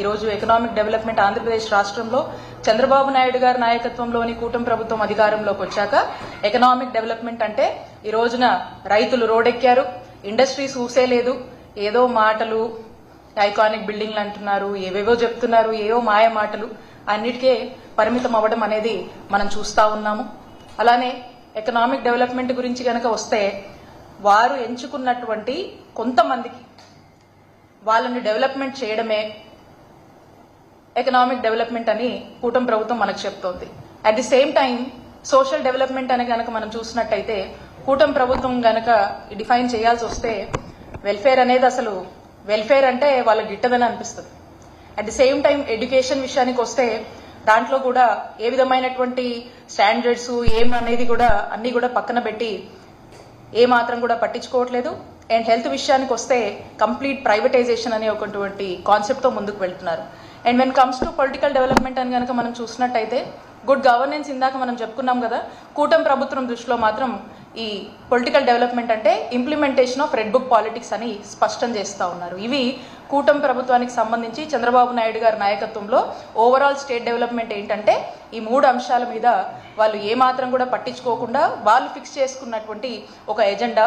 ఈరోజు economic development Andhra Pradesh రాష్ట్రంలో చంద్రబాబు నాయుడు గారి నాయకత్వంలోని కూటమి ప్రభుత్వం అధికారంలోకి వచ్చాక ఎకనామిక్ డెవలప్మెంట్ అంటే ఈ రోజున రైతులు రోడెక్కారు ఇండస్ట్రీస్ ఊసేలేదు ఏదో మాటలు ఐకానిక్ బిల్డింగ్లు అంటున్నారు ఏవేవో చెప్తున్నారు ఏవో మాయ మాటలు. అన్నిటికే పరిమితం అవ్వడం అనేది మనం చూస్తా ఉన్నాము. అలానే ఎకనామిక్ డెవలప్మెంట్ గురించి కనుక వస్తే వారు ఎంచుకున్నటువంటి కొంతమందికి వాళ్ళని డెవలప్మెంట్ చేయడమే ఎకనామిక్ డెవలప్మెంట్ అని కూటమి ప్రభుత్వం మనకు చెప్తోంది. At the same time social development అని కనుక మనం చూసినట్టయితే కూటమి ప్రభుత్వం గనక డిఫైన్ చేయాల్సి వస్తే వెల్ఫేర్ అనేది అసలు వెల్ఫేర్ అంటే వాళ్ళ గిట్టదని అనిపిస్తుంది. At the same time education విషయానికి వస్తే దాంట్లో కూడా ఏ విధమైనటువంటి స్టాండర్డ్స్ ఏం అనేది కూడా అన్ని కూడా పక్కన పెట్టి ఏ మాత్రం కూడా పట్టించుకోవట్లేదు. అండ్ హెల్త్ విషయానికి వస్తే కంప్లీట్ ప్రైవేటైజేషన్ అనే ఒకటువంటి కాన్సెప్ట్తో ముందుకు వెళ్తున్నారు. And when comes to political development అని కనుక మనం చూసినట్టయితే గుడ్ గవర్నెన్స్ ఇందాక మనం చెప్పుకున్నాం కదా కూటమి ప్రభుత్వం దృష్టిలో మాత్రం ఈ పొలిటికల్ డెవలప్మెంట్ అంటే implementation of red book politics అని స్పష్టం చేస్తూ ఉన్నారు. ఇవి కూటమి ప్రభుత్వానికి సంబంధించి చంద్రబాబు నాయుడు గారి నాయకత్వంలో ఓవరాల్ స్టేట్ డెవలప్మెంట్ ఏంటంటే ఈ మూడు అంశాల మీద వాళ్ళు ఏమాత్రం కూడా పట్టించుకోకుండా వాళ్ళు ఫిక్స్ చేసుకున్నటువంటి ఒక ఎజెండా